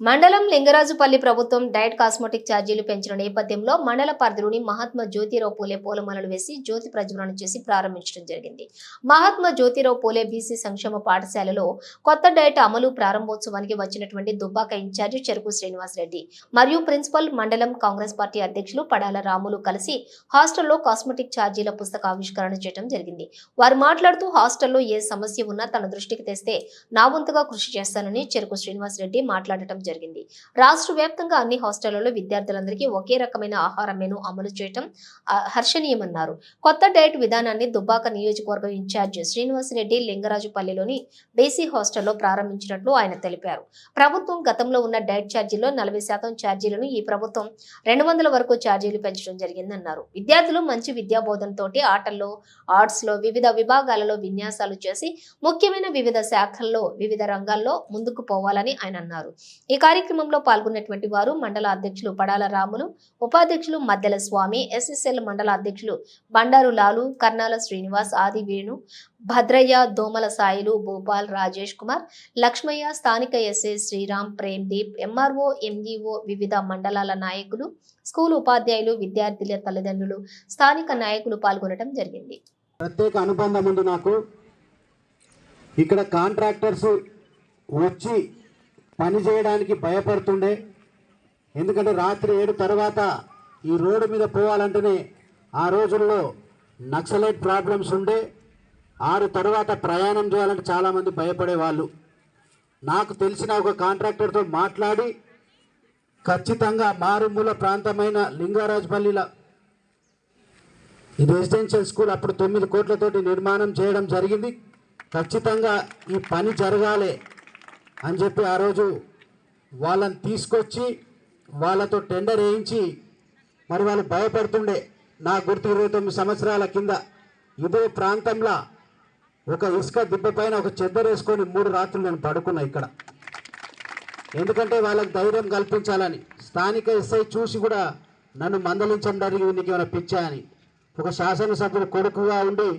మండలం లింగరాజుపల్లి ప్రభుత్వం diet cosmetic ఛార్జీలు పెంచిన నేపథ్యంలో మండల పరిధిలోని మహాత్మా జ్యోతిరావు పూలే పూలమాలలు వేసి జ్యోతి ప్రజ్వలన చేసి ప్రారంభించడం జరిగింది. మహాత్మా జ్యోతిరావు పూలే బీసీ సంక్షేమ పాఠశాలలో కొత్త డైట్ అమలు ప్రారంభోత్సవానికి వచ్చినటువంటి దుబ్బాక ఇన్ఛార్జి చెరుకు శ్రీనివాస్ రెడ్డి మరియు ప్రిన్సిపల్ మండలం కాంగ్రెస్ పార్టీ అధ్యక్షులు పడాల రాములు కలిసి హాస్టల్లో కాస్మెటిక్ ఛార్జీల పుస్తక ఆవిష్కరణ చేయడం జరిగింది. వారు మాట్లాడుతూ హాస్టల్లో ఏ సమస్య ఉన్నా తన దృష్టికి తెస్తే నా వంతుగా కృషి చేస్తానని చెరుకు శ్రీనివాస్ రెడ్డి మాట్లాడటం జరిగింది. రాష్ట్ర వ్యాప్తంగా అన్ని హాస్టళ్ళలో విద్యార్థులందరికీ ఒకే రకమైన ఆహార మెను అమలు చేయడం హర్షణీయమన్నారు. కొత్త డైట్ విధానాన్ని దుబ్బాక నియోజకవర్గం ఇన్ఛార్జ్ శ్రీనివాస్ రెడ్డి లింగరాజుపల్లిలోని బేసీ హాస్టల్లో ప్రారంభించినట్లు ఆయన తెలిపారు. ప్రభుత్వం గతంలో ఉన్న డైట్ ఛార్జీలో నలభై శాతం ఛార్జీలను ఈ ప్రభుత్వం రెండు వందల వరకు ఛార్జీలు పెంచడం జరిగిందన్నారు. విద్యార్థులు మంచి విద్యాబోధనతోటి ఆటల్లో ఆర్ట్స్లో వివిధ విభాగాలలో విన్యాసాలు చేసి ముఖ్యమైన వివిధ శాఖల్లో వివిధ రంగాల్లో ముందుకు పోవాలని ఆయన అన్నారు. ఈ కార్యక్రమంలో పాల్గొన్నటువంటి వారు మండల అధ్యక్షులు పడాల రాములు ఉపాధ్యక్షులు మద్దెల స్వామి ఎస్ఎస్ఎల్ మండల అధ్యక్షులు బండారు లాలు కర్నాల శ్రీనివాస్ ఆది వేణు భద్రయ్య దోమల సాయిలు భోపాల్ రాజేష్ కుమార్ లక్ష్మయ్య స్థానిక SA Sriram Prem Deep MRO MEO వివిధ మండలాల నాయకులు స్కూల్ ఉపాధ్యాయులు విద్యార్థుల తల్లిదండ్రులు స్థానిక నాయకులు పాల్గొనడం జరిగింది. ప్రత్యేక అనుబంధం ఉంది నాకు. ఇక్కడ కాంట్రాక్టర్స్ వచ్చి పని చేయడానికి భయపడుతుండే. ఎందుకంటే రాత్రి ఏడు తర్వాత ఈ రోడ్డు మీద పోవాలంటేనే ఆ రోజుల్లో నక్సలైట్ ప్రాబ్లమ్స్ ఉండే. ఆరు తర్వాత ప్రయాణం చేయాలంటే చాలామంది భయపడేవాళ్ళు. నాకు తెలిసిన ఒక కాంట్రాక్టర్తో మాట్లాడి ఖచ్చితంగా మారుమూల ప్రాంతమైన లింగారాజపల్లిల ఈ రెసిడెన్షియల్ స్కూల్ అప్పుడు తొమ్మిది కోట్లతోటి నిర్మాణం చేయడం జరిగింది. ఖచ్చితంగా ఈ పని జరగాలి. అని చెప్పి ఆ రోజు వాళ్ళని తీసుకొచ్చి వాళ్ళతో టెండర్ వేయించి మరి వాళ్ళు భయపడుతుండే. నా గుర్తు ఇరవై తొమ్మిది సంవత్సరాల కింద ఇదే ప్రాంతంలో ఒక ఇసుక దిబ్బ పైన ఒక చెద్దరేసుకొని మూడు రాత్రులు నేను పడుకున్నా ఇక్కడ. ఎందుకంటే వాళ్ళకి ధైర్యం కల్పించాలని స్థానిక ఎస్ఐ చూసి కూడా నన్ను మందలించడం జరిగింది నీకు ఏమైనా పిచ్చా అని. ఒక శాసనసభ్యుడు కొడుకుగా ఉండి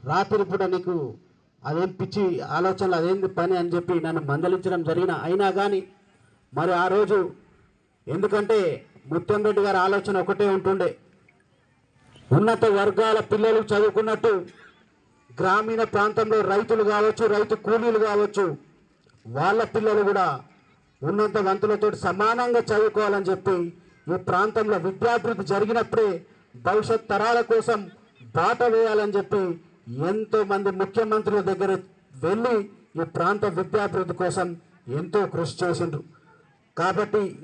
రాత్రి పూట నీకు అదేం పిచ్చి ఆలోచనలు అదేంది పని అని చెప్పి నన్ను మందలించడం జరిగిన. అయినా కానీ మరి ఆ రోజు ఎందుకంటే ముత్యంరెడ్డి గారి ఆలోచన ఒకటే ఉంటుండే. ఉన్నత వర్గాల పిల్లలు చదువుకున్నట్టు గ్రామీణ ప్రాంతంలో రైతులు కావచ్చు రైతు కూలీలు కావచ్చు వాళ్ళ పిల్లలు కూడా ఉన్నత వంతులతో సమానంగా చదువుకోవాలని చెప్పి ఈ ప్రాంతంలో విద్యాభివృద్ధి జరిగినప్పుడే భవిష్యత్ తరాల కోసం బాట వేయాలని చెప్పి ఎంతో మంది ముఖ్యమంత్రుల దగ్గర వెళ్ళి ఈ ప్రాంత విద్యాభివృద్ధి కోసం ఎంతో కృషి చేసిండ్రు. కాబట్టి